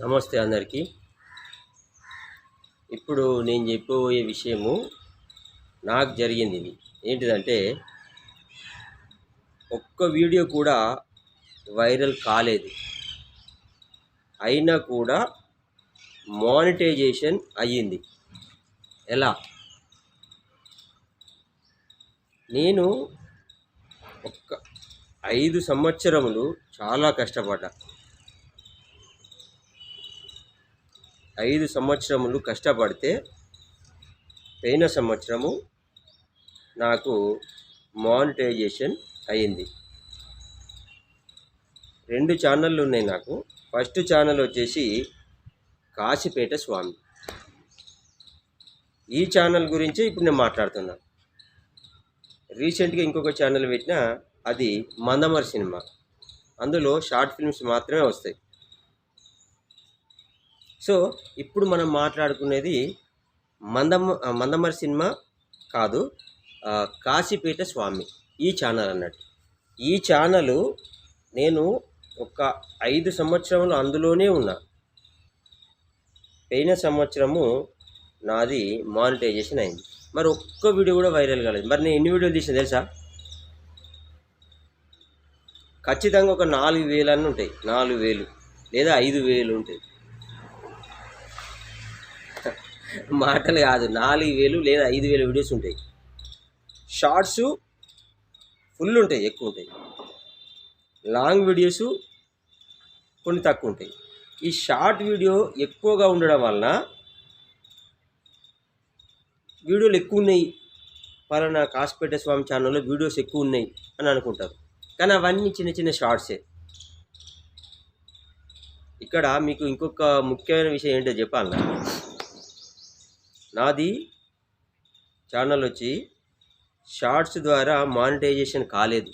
నమస్తే అందరికీ. ఇప్పుడు నేను చెప్పబోయే విషయము నాకు జరిగింది ఏంటిదంటే ఒక్క వీడియో కూడా వైరల్ కాలేదు. అయినా కూడా మానిటైజేషన్ అయ్యింది. ఎలా? నేను ఒక్క ఐదు సంవత్సరములు చాలా కష్టపడ్డా. ఐదు సంవత్సరములు కష్టపడితే పోయిన సంవత్సరము నాకు మానిటైజేషన్ అయింది. రెండు ఛానళ్ళు ఉన్నాయి నాకు. ఫస్ట్ ఛానల్ వచ్చేసి కాశీపేట స్వామి. ఈ ఛానల్ గురించి ఇప్పుడు నేను మాట్లాడుతున్నా. రీసెంట్గా ఇంకొక ఛానల్ పెట్టిన అది మందమర్ సినిమా. అందులో షార్ట్ ఫిల్మ్స్ మాత్రమే వస్తాయి. సో ఇప్పుడు మనం మాట్లాడుకునేది మందమ మందమరి సినిమా కాదు కాశీపేట స్వామి ఈ ఛానల్ అన్నట్టు. ఈ ఛానల్ నేను ఒక ఐదు సంవత్సరములు అందులోనే ఉన్నా. పోయిన సంవత్సరము నాది మానిటైజేషన్ అయింది. మరి ఒక్క వీడియో కూడా వైరల్ కాలేదు. మరి నేను ఎన్ని వీడియోలు తీసిన తెలుసా? ఖచ్చితంగా ఒక నాలుగు వేలు అన్నీ ఉంటాయి. నాలుగు వేలు లేదా ఐదు వేలు ఉంటాయి. మాటలు కాదు నాలుగు వేలు లేదా ఐదు వేలు వీడియోస్ ఉంటాయి. షార్ట్స్ ఫుల్ ఉంటాయి ఎక్కువ ఉంటాయి. లాంగ్ వీడియోస్ కొన్ని తక్కువ ఉంటాయి. ఈ షార్ట్ వీడియో ఎక్కువగా ఉండడం వలన వీడియోలు ఎక్కువ ఉన్నాయి. పలానా కాసిపేట స్వామి ఛానల్లో వీడియోస్ ఎక్కువ ఉన్నాయి అని అనుకుంటారు. కానీ అవన్నీ చిన్న చిన్న షార్ట్సే ఇక్కడ మీకు ఇంకొక ముఖ్యమైన విషయం ఏంటో చెప్పాలన్నా నాది ఛానల్ వచ్చి షార్ట్స్ ద్వారా మానిటైజేషన్ కాలేదు.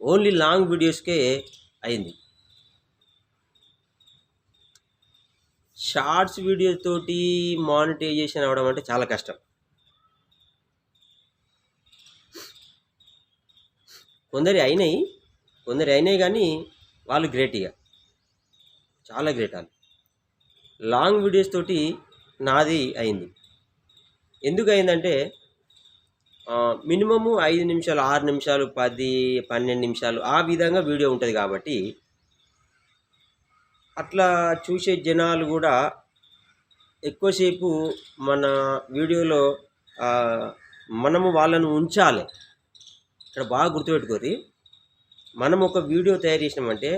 ఓన్లీ లాంగ్ వీడియోస్కే అయింది. షార్ట్స్ వీడియోతోటి మానిటైజేషన్ అవ్వడం అంటే చాలా కష్టం. కొందరి అయినాయి కొందరి అయినాయి కానీ వాళ్ళు గ్రేట్ ఇక. చాలా గ్రేట్ వాళ్ళు. లాంగ్ వీడియోస్ తోటి నాది అయింది. ఎందుకు అయిందంటే మినిమము ఐదు నిమిషాలు ఆరు నిమిషాలు పది పన్నెండు నిమిషాలు ఆ విధంగా వీడియో ఉంటుంది కాబట్టి అట్లా చూసే జనాలు కూడా ఎక్కువసేపు మన వీడియోలో మనము వాళ్ళను ఉంచాలి. ఇక్కడ బాగా గుర్తుపెట్టుకోరి. మనం ఒక వీడియో తయారు చేసినామంటే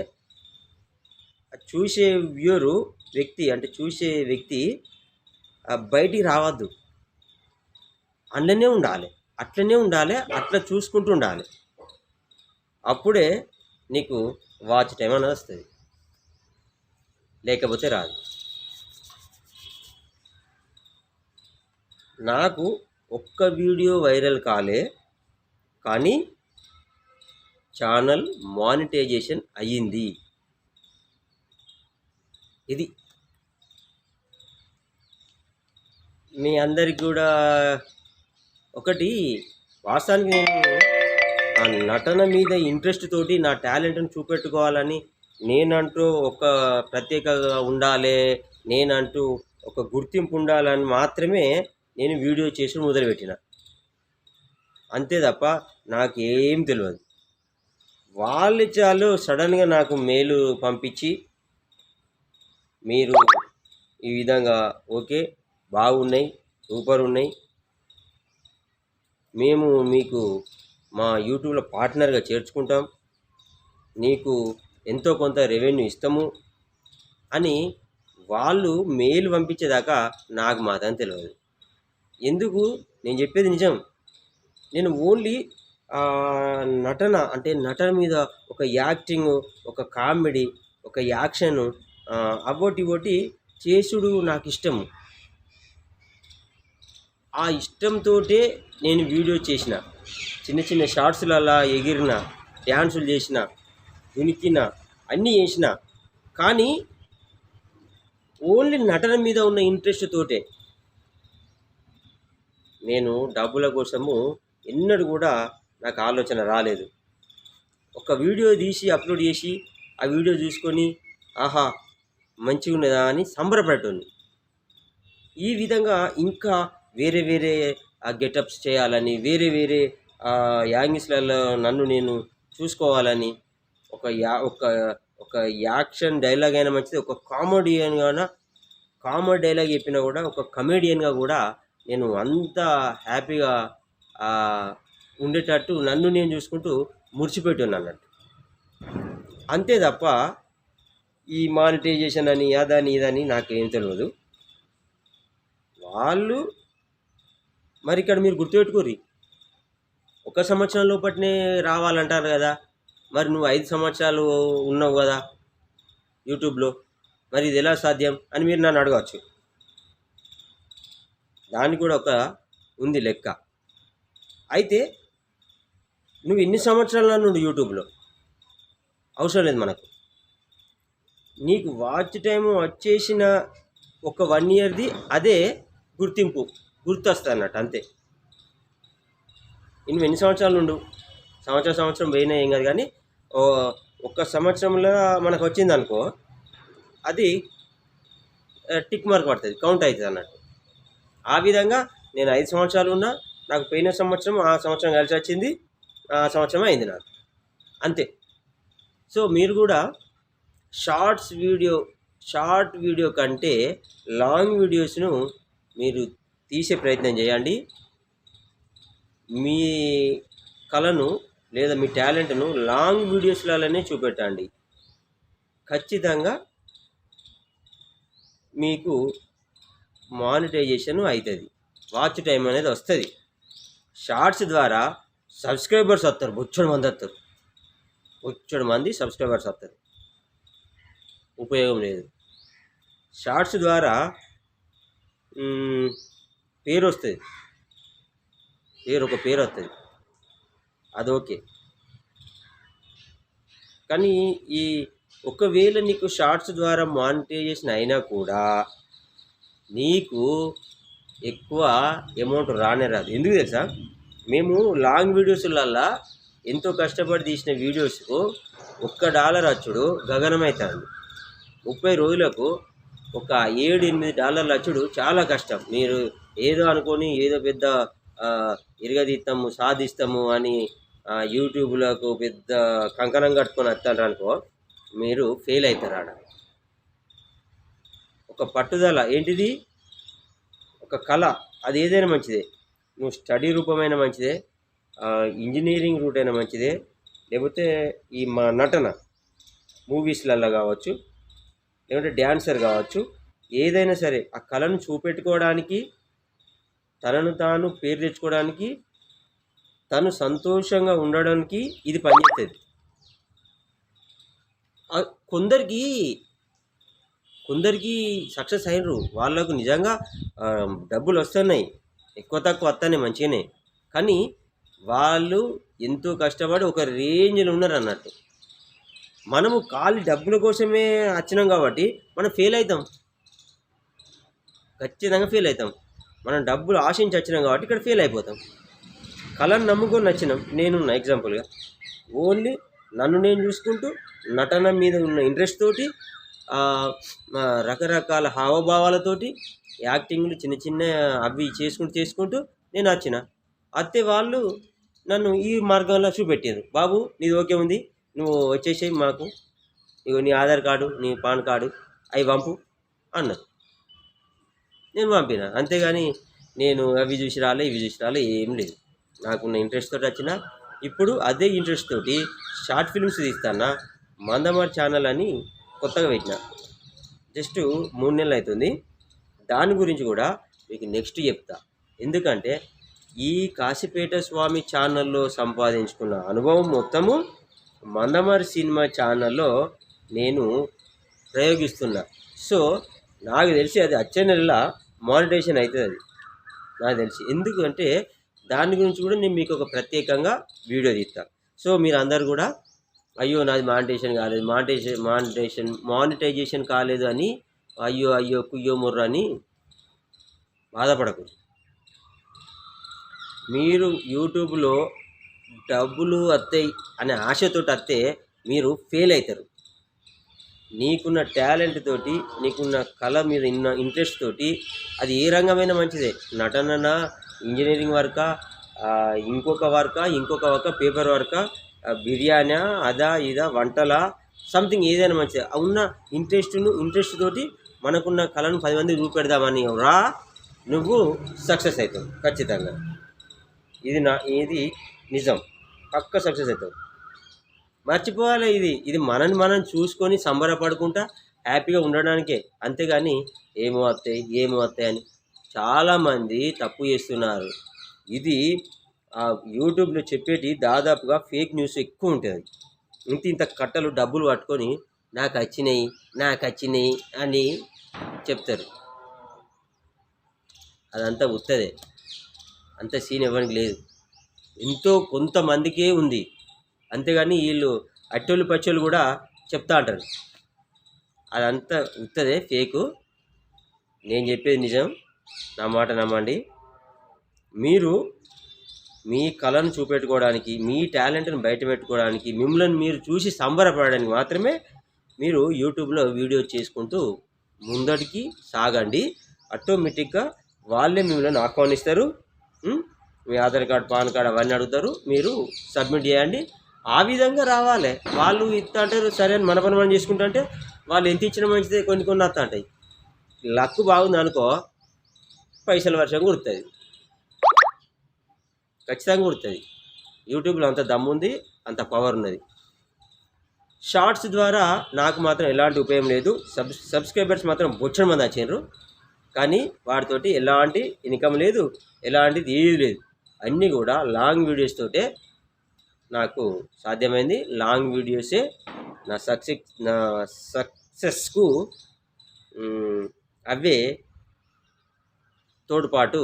చూసే వ్యూరు వ్యక్తి అంటే చూసే వ్యక్తి బయటికి రావద్దు. అందులోనే ఉండాలి. అట్లనే ఉండాలి అట్లా చూసుకుంటూ ఉండాలి. అప్పుడే నీకు వాచ్ టైం అనేది వస్తుంది. లేకపోతే రాదు. నాకు ఒక్క వీడియో వైరల్ కాలే కానీ ఛానల్ మానిటైజేషన్ అయ్యింది. ఇది. మీ అందరికి కూడా ఒకటి వాస్తవానికి నేను ఆ నటన మీద ఇంట్రెస్ట్ తోటి నా టాలెంట్ని చూపెట్టుకోవాలని నేనంటూ ఒక ప్రత్యేకంగా ఉండాలి నేనంటూ ఒక గుర్తింపు ఉండాలని మాత్రమే నేను వీడియో చేసి మొదలుపెట్టిన. అంతే తప్ప నాకేం తెలియదు వాళ్ళు చాలు సడన్గా నాకు మెయిల్ పంపించి మీరు ఈ విధంగా ఓకే బాగున్నాయి సూపర్ ఉన్నాయి మేము మీకు మా యూట్యూబ్లో పార్ట్నర్గా చేర్చుకుంటాం. నీకు ఎంతో కొంత రెవెన్యూ ఇస్తాము అని వాళ్ళు మెయిల్ పంపించేదాకా నాకు మాత్రం తెలియదు ఎందుకు? నేను చెప్పేది నిజం. నేను ఓన్లీ నటన అంటే నటన మీద ఒక యాక్టింగ్ ఒక కామెడీ ఒక యాక్షన్ అవ్వటి ఒకటి చేసుడు నాకు ఇష్టము ఆ ఇష్టంతోటే నేను వీడియో చేసిన. చిన్న చిన్న షార్ట్స్లు అలా ఎగిరిన డ్యాన్సులు చేసిన ఉనికిన అన్నీ చేసిన. కానీ ఓన్లీ నటన మీద ఉన్న ఇంట్రెస్ట్ తోటే నేను డబ్బుల కోసము ఎన్నడూ కూడా నాకు ఆలోచన రాలేదు. ఒక వీడియో తీసి అప్లోడ్ చేసి ఆ వీడియో చూసుకొని ఆహా మంచిగా ఉన్నదా అని సంబరపడేటోని ఈ విధంగా ఇంకా వేరే వేరే గెటప్స్ చేయాలని వేరే వేరే యాంగిల్స్లలో నన్ను నేను చూసుకోవాలని ఒక యా ఒక ఒక యాక్షన్ డైలాగ్ అయినా మంచిది ఒక కామెడియన్గా కామెడీ డైలాగ్ చెప్పినా కూడా ఒక కమెడియన్గా కూడా నేను అంత హ్యాపీగా ఉండేటట్టు నన్ను నేను చూసుకుంటూ మురిసిపెట్టాను అన్నట్టు. అంతే తప్ప ఈ మానిటైజేషన్ అని అదని ఇదని నాకు ఏం తెలియదు వాళ్ళు మరి ఇక్కడ మీరు గుర్తుపెట్టుకోరి ఒక సంవత్సరం లోపట్నే రావాలంటారు కదా. మరి నువ్వు ఐదు సంవత్సరాలు ఉన్నావు కదా యూట్యూబ్లో. మరి ఇది ఎలా సాధ్యం అని మీరు నన్ను అడగవచ్చు. దానికి కూడా ఒక ఉంది లెక్క. అయితే నువ్వు ఎన్ని సంవత్సరాల నుండి యూట్యూబ్లో? అవసరం లేదు మనకు. నీకు వాచ్ టైం వచ్చేసిన ఒక వన్ ఇయర్ది అదే గుర్తింపు గుర్తొస్తుంది అన్నట్టు అంతే. ఇన్ని ఎన్ని సంవత్సరాలు ఉండు? సంవత్సరం సంవత్సరం పోయినా ఏం కాదు కానీ ఒక ఒక్క సంవత్సరంలో మనకు వచ్చింది అనుకో అది టిక్ మార్క్ పడుతుంది కౌంట్ అవుతుంది అన్నట్టు. ఆ విధంగా నేను ఐదు సంవత్సరాలు ఉన్నా నాకు పోయిన సంవత్సరం ఆ సంవత్సరం కలిసి వచ్చింది ఆ సంవత్సరం అయింది నాకు. అంతే. సో మీరు కూడా షార్ట్స్ వీడియో షార్ట్ వీడియో కంటే లాంగ్ వీడియోస్ను మీరు తీసే ప్రయత్నం చేయండి. మీ కళను లేదా మీ టాలెంట్ను లాంగ్ వీడియోస్లలోనే చూపెట్టండి. ఖచ్చితంగా మీకు మానిటైజేషన్ అవుతుంది వాచ్ టైం అనేది వస్తుంది. షార్ట్స్ ద్వారా సబ్స్క్రైబర్స్ వస్తారు బొచ్చడు మంది వస్తారు బొచ్చడు మంది సబ్స్క్రైబర్స్ వస్తారు ఉపయోగం లేదు. షార్ట్స్ ద్వారా పేరు వస్తుంది. పేరు ఒక పేరు వస్తుంది. అది ఓకే. కానీ ఈ ఒకవేళ నీకు షార్ట్స్ ద్వారా మానిటైజేషన్ అయినా కూడా నీకు ఎక్కువ అమౌంట్ రానే రాదు. ఎందుకు తెలుసా? మేము లాంగ్ వీడియోస్లల్లా ఎంతో కష్టపడి తీసిన వీడియోస్కు ఒక్క డాలర్ అచ్చుడు గగనమవుతుంది ముప్పై రోజులకు ఒక ఏడు ఎనిమిది డాలర్లు వచ్చుడు చాలా కష్టం. మీరు ఏదో అనుకొని ఏదో పెద్ద ఇరగదీస్తాము సాధిస్తాము అని యూట్యూబ్లకు పెద్ద కంకణం కట్టుకొని వస్తారు అనుకో మీరు ఫెయిల్ అవుతారు ఆడ. ఒక పట్టుదల ఏంటిది? ఒక కళ. అది ఏదైనా మంచిదే. నువ్వు స్టడీ రూపమైన మంచిదే ఇంజనీరింగ్ రూట్ అయినా మంచిదే లేకపోతే ఈ మా నటన మూవీస్లలో కావచ్చు లేదంటే డ్యాన్సర్ కావచ్చు ఏదైనా సరే ఆ కళను చూపెట్టుకోవడానికి తనను తాను పేరు తెచ్చుకోవడానికి తను సంతోషంగా ఉండడానికి ఇది పనిచేస్తుంది కొందరికి కొందరికి సక్సెస్ అయినరు. వాళ్ళకు నిజంగా డబ్బులు వస్తున్నాయి. ఎక్కువ తక్కువ వస్తున్నాయి మంచిగానే. కానీ వాళ్ళు ఎంతో కష్టపడి ఒక రేంజ్లో ఉన్నారు అన్నట్టు మనము ఖాళీ డబ్బుల కోసమే వచ్చినాం కాబట్టి మనం ఫెయిల్ అవుతాం. ఖచ్చితంగా ఫెయిల్ అవుతాం. మనం డబ్బులు ఆశించి వచ్చినాం కాబట్టి ఇక్కడ ఫెయిల్ అయిపోతాం. కళను నమ్ముకొని వచ్చినాం. నేనున్న ఎగ్జాంపుల్గా ఓన్లీ నన్ను నేను చూసుకుంటూ నటన మీద ఉన్న ఇంట్రెస్ట్ తోటి రకరకాల హావభావాలతోటి యాక్టింగ్లు చిన్న చిన్న అవి చేసుకుంటూ చేసుకుంటూ నేను వచ్చిన. అత్తే వాళ్ళు నన్ను ఈ మార్గంలో చూపెట్టారు బాబు నీది ఓకే ఉంది. నువ్వు వచ్చేసేయి మాకు. ఇగో నీ ఆధార్ కార్డు నీ పాన్ కార్డు అవి పంపు అన్నారు నేను పంపిన. అంతేగాని నేను అవి చూసి రాలే ఇవి చూసి రాలే ఏం లేదు. నాకున్న ఇంట్రెస్ట్ తోటి వచ్చిన ఇప్పుడు అదే ఇంట్రెస్ట్ తోటి షార్ట్ ఫిల్మ్స్ తీస్తానా మందమార్ ఛానల్ అని కొత్తగా పెట్టిన. జస్ట్ మూడు నెలలు అవుతుంది దాని గురించి కూడా మీకు నెక్స్ట్ చెప్తా. ఎందుకంటే ఈ కాశీపేట స్వామి ఛానల్లో సంపాదించుకున్న అనుభవం మొత్తము మందమారి సినిమా ఛానల్లో నేను ప్రయోగిస్తున్నా. సో నాకు తెలిసి అది వచ్చే నెల మానిటేషన్ అవుతుంది అది. నాకు తెలిసి. ఎందుకంటే దాని గురించి కూడా నేను మీకు ఒక ప్రత్యేకంగా వీడియో తీస్తాను సో మీరు అందరు కూడా అయ్యో నాది మానిటేషన్ కాలేదు మానిటేషన్ మానిటేషన్ మానిటైజేషన్ కాలేదు అని అయ్యో అయ్యో కుయ్యో ముర్ర అని బాధపడకూడదు. మీరు యూట్యూబ్లో డబ్బులు వస్తాయి అనే ఆశతో వస్తే మీరు ఫెయిల్ అవుతారు నీకున్న టాలెంట్ తోటి నీకున్న కళ మీద ఉన్న ఇంట్రెస్ట్ తోటి అది ఏ రంగమైనా మంచిదే. నటననా ఇంజనీరింగ్ వర్కా ఇంకొక వర్కా ఇంకొక వర్క పేపర్ వర్కా బిర్యానీ అదా ఇదా వంటలా సంథింగ్ ఏదైనా మంచిదే. ఉన్న ఇంట్రెస్ట్ను ఇంట్రెస్ట్ తోటి మనకున్న కళను పది మందికి చూపెడదామని రా నువ్వు సక్సెస్ అవుతావు ఖచ్చితంగా. ఇది నా ఇది నిజం. పక్క సక్సెస్ అవుతావు. మర్చిపోవాలి ఇది. ఇది మనని మనం చూసుకొని సంబరపడుకుంటా హ్యాపీగా ఉండడానికే. అంతేగాని ఏమో వస్తాయి ఏమో వస్తాయి అని చాలామంది తప్పు చేస్తున్నారు. ఇది ఆ యూట్యూబ్లో చెప్పేటి దాదాపుగా ఫేక్ న్యూస్ ఎక్కువ ఉంటుంది. ఇంత ఇంత కట్టలు డబ్బులు పట్టుకొని నాకు వచ్చినాయి నాకు వచ్చినాయి అని చెప్తారు. అదంతా ఉత్తదే. అంత సీన్ ఇవ్వడానికి లేదు. ఎంతో కొంతమందికే ఉంది. అంతేగాని వీళ్ళు అట్టోళ్ళు పచ్చోళ్ళు కూడా చెప్తా అంటారు. అదంతా ఉత్తదే ఫేకు. నేను చెప్పేది నిజం. నా మాట నమ్మండి. మీరు మీ కళను చూపెట్టుకోవడానికి మీ టాలెంట్ని బయట పెట్టుకోవడానికి మిమ్మల్ని మీరు చూసి సంబరపడడానికి మాత్రమే మీరు యూట్యూబ్లో వీడియో చేసుకుంటూ ముందడికి సాగండి. ఆటోమేటిక్గా వాళ్ళే మిమ్మల్ని ఆహ్వానిస్తారు. మీ ఆధార్ కార్డ్ పాన్ కార్డ్ అవన్నీ అడుగుతారు. మీరు సబ్మిట్ చేయండి. ఆ విధంగా రావాలి. వాళ్ళు ఇస్తా అంటారు సరే అని మన పని మనం చేసుకుంటా అంటే వాళ్ళు ఎంత ఇచ్చిన మంచిదే కొన్ని కొన్ని వస్తా ఉంటాయి లక్ బాగుంది అనుకో పైసల వర్షం కుడుతుంది ఖచ్చితంగా కుడుతుంది యూట్యూబ్లో అంత దమ్ముంది అంత పవర్ ఉన్నది. షార్ట్స్ ద్వారా నాకు మాత్రం ఎలాంటి ఉపయోగం లేదు. సబ్ సబ్స్క్రైబర్స్ మాత్రం బొచ్చడం మంది వచ్చిండ్రు. కానీ వాటితోటి ఎలాంటి ఇన్కమ్ లేదు ఎలాంటిది ఏది లేదు. అన్నీ కూడా లాంగ్ వీడియోస్ తోటే నాకు సాధ్యమైంది. లాంగ్ వీడియోసే నా సక్సెస్ నా సక్సెస్కు అవే తోడ్పాటు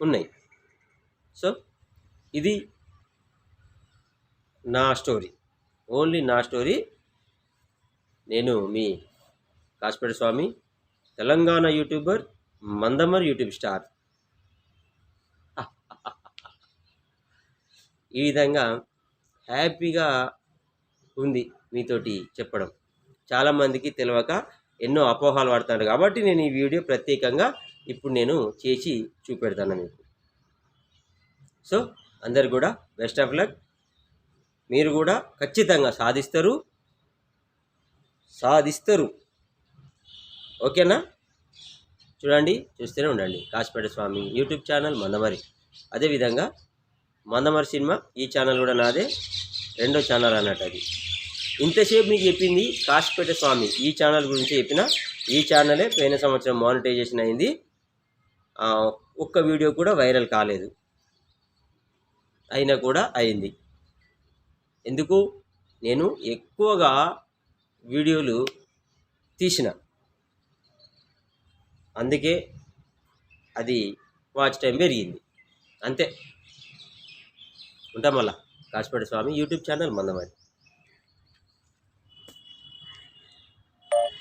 ఉన్నాయి. సో ఇది నా స్టోరీ. ఓన్లీ నా స్టోరీ. నేను మీ Kasipet Swamy Telangana YouTuber Mandamarri YouTube star. ఈ విధంగా హ్యాపీగా ఉంది మీతోటి చెప్పడం. చాలామందికి తెలియక ఎన్నో అపోహాలు పడుతున్నారు కాబట్టి నేను ఈ వీడియో ప్రత్యేకంగా ఇప్పుడు నేను చేసి చూపెడతాను మీకు. సో అందరు కూడా బెస్ట్ ఆఫ్ లక్. మీరు కూడా ఖచ్చితంగా సాధిస్తారు. సాధిస్తారు. ఓకేనా? చూడండి చూస్తూనే ఉండండి. Kasipet Swamy YouTube channel Mandamarri. అదేవిధంగా మందమరి సినిమా ఈ ఛానల్ కూడా నాదే. రెండో ఛానల్ అన్నట్టు అది. ఇంతసేపు మీకు చెప్పింది కాసిపేట స్వామి. ఈ ఛానల్ గురించి చెప్పిన ఈ ఛానలే పోయిన సంవత్సరం మానిటైజేషన్ అయింది. ఒక్క వీడియో కూడా వైరల్ కాలేదు. అయినా కూడా అయింది. ఎందుకు? నేను ఎక్కువగా వీడియోలు తీసిన. అందుకే అది వాచ్ టైం పెరిగింది. అంతే. ఉంటాం మళ్ళా. Kasipet Swamy YouTube channel Mandamarri